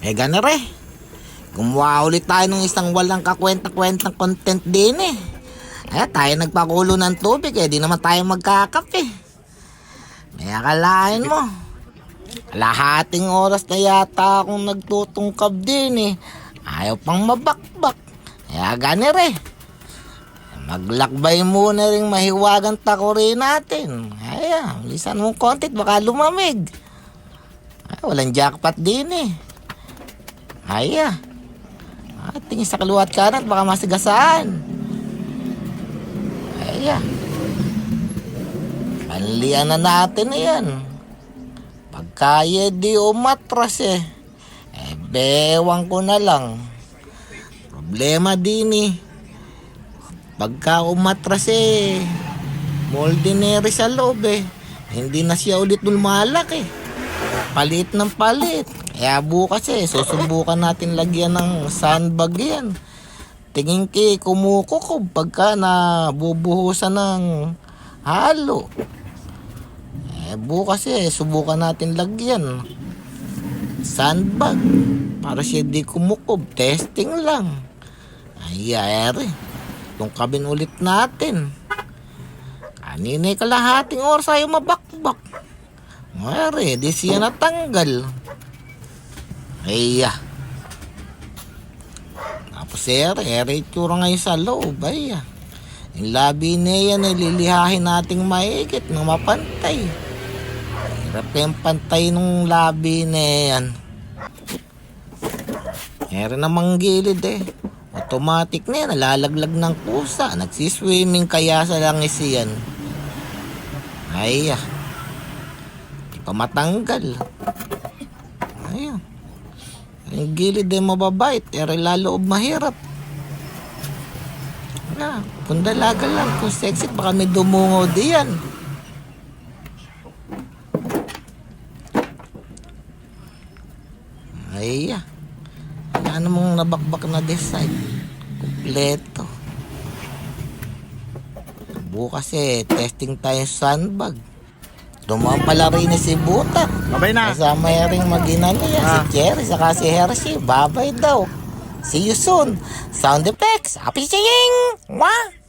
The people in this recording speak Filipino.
Eh gana re. Gumawa ulit tayo ng isang walang kakwenta-kwentang content din eh. Eh, tayo nagpakulo ng tubig eh. Di naman tayo magkakape. May akalain mo. Lahating oras na yata akong nagtutungkab din eh. Ayaw pang mabakbak. Kaya gani re. Maglakbay muna rin mahiwagang takuri natin. Kaya, lisan mong kontit baka lumamig. Ay, walang jackpot din eh. Haya. Ah, tingin sa kaluwat kanan, baka masigasaan. Haya. Panlian na natin na yan. Pagkaya di umatras eh. Eh, bewang ko na lang. Problema din eh. Pagka umatras eh, moldinary sa loob eh. Hindi na siya ulit lumalaki. Palit ng palit. Kaya bukas eh, susubukan natin lagyan ng sandbag yan. Tingin ki kumukukob pagka nabubuhusan ng halo. Eh, bukas eh, subukan natin lagyan. Sandbag. Para siya di kumukob. Testing lang. Ay, ayari. Tungkabin ulit natin. Kanina kalahating oras ayaw mabakbak. Ayari, di siya natanggal. Ay, ah. Tapos ere, ere itsura ngayon sa loob. Ay, ah. Yung labi niya yan, nililihahin nating maigit na mapantay. Hirap yung pantay nung labi na yan. Ere namang gilid eh. Automatic na yan, nalalaglag ng kusa. Nagsiswimming kaya sa langis yan. Ay, ah. Di pa matanggal. Ayun. Yung gilid ay mababait, pero laloob mahirap. Na, kung lang, kung sexy, baka may dumungo diyan. Ay. Wala namang nabakbak na design. Kompleto. Bukas eh, testing tayo sa sandbag. Dumaan pala rin si Butak. Babay na. Kasama rin mag-ina niya, si Ah. Jerry, saka si Hershey. Babay daw. See you soon. Sound effects. Happy singing! Mwah!